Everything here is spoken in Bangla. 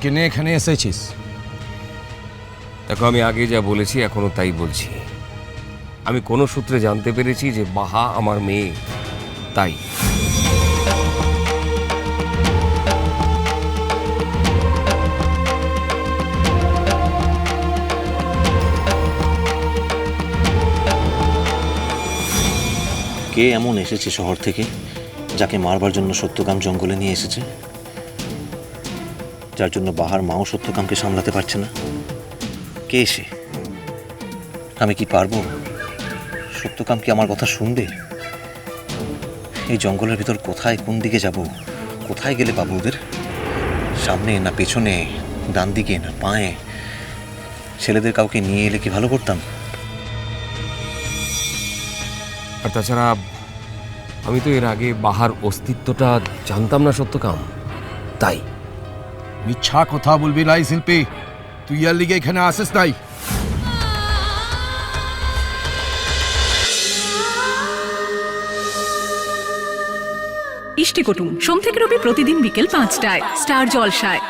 কেনে এখানে এসেছিস? দেখো আমি আগে যা বলেছি এখনও তাই বলছি। আমি কোনো সূত্রে জানতে পেরেছি যে বাহা আমার মেয়ে। তাই। কে এমন এসেছে শহর থেকে যাকে মারবার জন্য সত্যকাম জঙ্গলে নিয়ে এসেছে? যার জন্য বাহার মাও সত্যকামকে সামলাতে পারছে না। কে এসে আমি কি পারব? সত্যকাম কি আমার কথা শুনবে? এই জঙ্গলের ভিতর কোথায়, কোন দিকে যাব? কোথায় গেলে পাবো ওদের? সামনে না পেছনে, ডান দিকে না পায়ে? ছেলেদের কাউকে নিয়ে এলে কি ভালো করতাম? আর তাছাড়া আমি তো এর আগে বাহার অস্তিত্বটা জানতাম না সত্যকাম। তাই মিথ্যা কথা বলবি নাই, শিল্পী। তুই ইয়ার লিগে এখানে আসিস নাই। ইষ্টি কুটুম সোম থেকে রবি প্রতিদিন বিকেল পাঁচটায়, স্টার জলসায়।